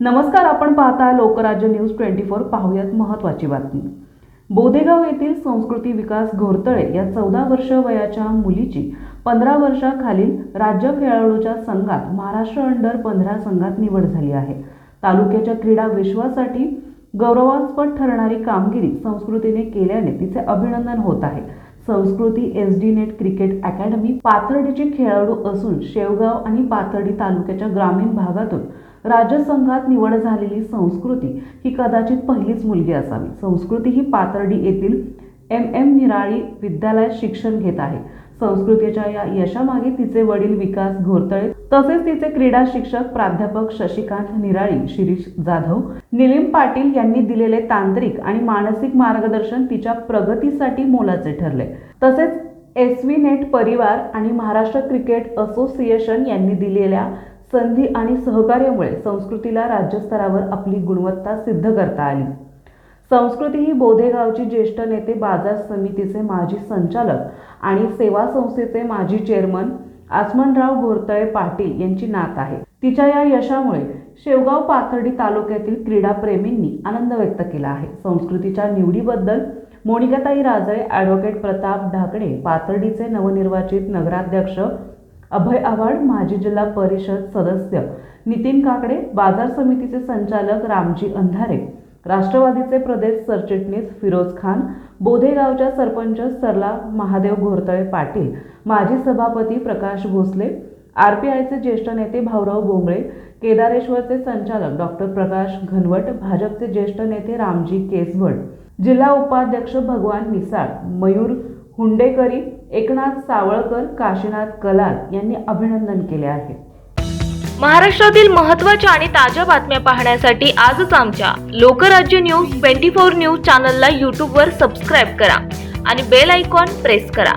नमस्कार आपण पाहता लोकराज्य न्यूज ट्वेंटी फोर. पाहूयात महत्वाची बातमी. बोदेगाव येथील संस्कृती विकास घोरतळे या चौदा वर्ष वयाच्या मुलीची पंधरा वर्षाखालील राज्य खेळाडूच्या संघात महाराष्ट्र अंडर पंधरा संघात निवड झाली आहे. तालुक्याच्या क्रीडा विश्वासाठी गौरवास्पद ठरणारी कामगिरी संस्कृतीने केल्याने तिचे अभिनंदन होत आहे. Sanskruti S D net cricket academy पाथर्डीचे खेळाडू असून शेवगाव आणि पाथर्डी तालुक्याच्या ग्रामीण भागातून राज्यसंघात निवड झालेली संस्कृती ही कदाचित पहिलीच मुलगी असावी. संस्कृती ही पाथर्डी येथील एम. एम. निराळी विद्यालयात शिक्षण घेत आहे. संस्कृतीच्या या यशामागे तिचे वडील विकास घोरतळे तसेच तिचे क्रीडा शिक्षक प्राध्यापक शशिकांत निराळी शिरीष जाधव निलीम पाटील यांनी दिलेले तांत्रिक आणि मानसिक मार्गदर्शन तिच्या प्रगतीसाठी मोलाचे ठरले. तसेच एस व्ही नेट परिवार आणि महाराष्ट्र क्रिकेट असोसिएशन यांनी दिलेल्या संधी आणि सहकार्यामुळे संस्कृतीला राज्यस्तरावर आपली गुणवत्ता सिद्ध करता आली. संस्कृती ही बोधेगावची ज्येष्ठ नेते बाजार समितीचे माजी संचालक आणि सेवा संस्थेचे माजी चेअरमन आसमनराव घोरतळे पाटील यांची नात आहे. तिच्या या यशामुळे शेवगाव पाथर्डी तालुक्यातील क्रीडाप्रेमींनी आनंद व्यक्त केला आहे. संस्कृतीच्या निवडीबद्दल मोनिकाताई राजळे ॲडव्होकेट प्रताप ढाकणे पाथर्डीचे नवनिर्वाचित नगराध्यक्ष अभय आव्हाड माजी जिल्हा परिषद सदस्य. नितीन काकडे बाजार समितीचे संचालक रामजी अंधारे. राष्ट्रवादीचे प्रदेश सरचिटणीस फिरोज खान. बोधेगावच्या सरपंच सरला महादेव घोरतळे पाटील. माजी सभापती प्रकाश भोसले. आर पी आयचे ज्येष्ठ नेते भाऊराव बोंगळे. केदारेश्वरचे संचालक डॉक्टर प्रकाश घनवट. भाजपचे ज्येष्ठ नेते रामजी केसभट जिल्हा उपाध्यक्ष भगवान मिसाळ मयूर हुंडेकरी एकनाथ सावळकर काशीनाथ कलाल यांनी अभिनंदन केले आहे. महाराष्ट्रातील महत्त्वाच्या आणि ताज्या बातम्या पाहण्यासाठी आजच आमच्या Lokrajya news twenty four news चॅनलला यूट्यूबवर सबस्क्राईब करा आणि बेल आयकॉन प्रेस करा.